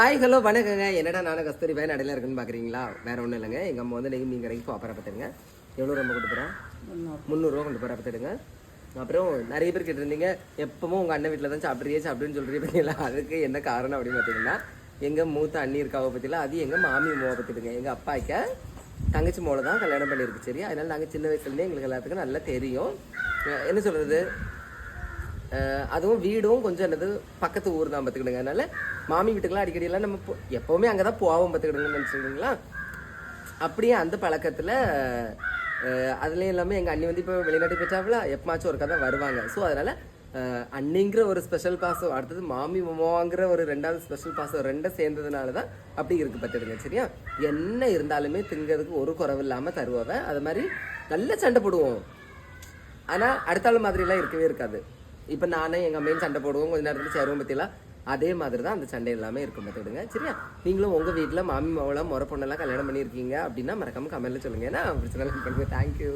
Hi hello வணக்கங்க. என்னடா நானும் கஸ்தூரி பையன் நடையில இருக்குன்னு பார்க்குறீங்களா வேற ஒன்றும் இல்லைங்க. எங்கள் அம்மா வந்து நெய் மீன் கடைக்கு பாப்பரை பார்த்துருங்க எவ்வளோ ரொம்ப கொண்டு போகிறேன் முந்நூறுரூவா கொண்டு போகிற பார்த்துடுங்க. அப்புறம் நிறைய பேர் கேட்டிருந்தீங்க எப்பவும் உங்கள் அண்ணன் வீட்டில் தான் சாப்பிட்றியே சாப்பிடுன்னு சொல்கிறீங்களா அதுக்கு என்ன காரணம் அப்படின்னு பார்த்தீங்கன்னா எங்கள் மூத்த அண்ணி இருக்காவ பற்றில அது எங்கள் மாமி மோவை பற்றிடுங்க எங்கள் அப்பாய்க்க தங்கச்சி மோளை தான் கல்யாணம் பண்ணியிருக்கு சரி அதனால நாங்கள் சின்ன வயசுலேருந்தே எங்களுக்கு எல்லாத்துக்கும் நல்லா தெரியும். என்ன சொல்கிறது அதுவும் வீடும் கொஞ்சம் என்னது பக்கத்து ஊர் தான் பார்த்துக்கிடுங்க. அதனால மாமி வீட்டுக்கெல்லாம் அடிக்கடி எல்லாம் நம்ம போ- எப்பவுமே அங்கே தான் போவோம் பார்த்துக்கிடுங்கன்னு நினச்சிக்கிங்களா அப்படியே அந்த பழக்கத்தில் அதுலேயும் இல்லாமல் எங்கள் அண்ணி வந்து இப்போ வெளிநாட்டு போயிட்டாவில் எப்பமாச்சும் ஒருக்கா தான் வருவாங்க. ஸோ அதனால் அண்ணிங்கிற ஒரு ஸ்பெஷல் பாசம் அடுத்தது மாமி மாமாங்கிற ஒரு ரெண்டாவது ஸ்பெஷல் பாசம் ரெண்டும் சேர்ந்ததுனால தான் அப்படி இருக்கு பார்த்துடுங்க சரியா? என்ன இருந்தாலுமே திங்கிறதுக்கு ஒரு குறவு இல்லாமல் தருவாவை. அது மாதிரி நல்ல சண்டை போடுவோம். ஆனால் அடுத்த ஆள் மாதிரிலாம் இருக்கவே இருக்காது. இப்போ நானே எங்கள் அம்மையும் சண்டை போடுவோம். கொஞ்ச நேரத்தில் சேருவோம் பற்றிலாம் அதே மாதிரி தான் அந்த சண்டை எல்லாமே இருக்கும் பார்த்துடுங்க சரியா? நீங்களும் உங்கள் வீட்டில் மாமி மாவளம் முறை பொண்ணெல்லாம் கல்யாணம் பண்ணியிருக்கீங்க அப்படின்னா மறக்காமல் கமெண்ட்டில் சொல்லுங்க. ஏன்னா பிரச்சனை பண்ணுங்க. தேங்க்யூ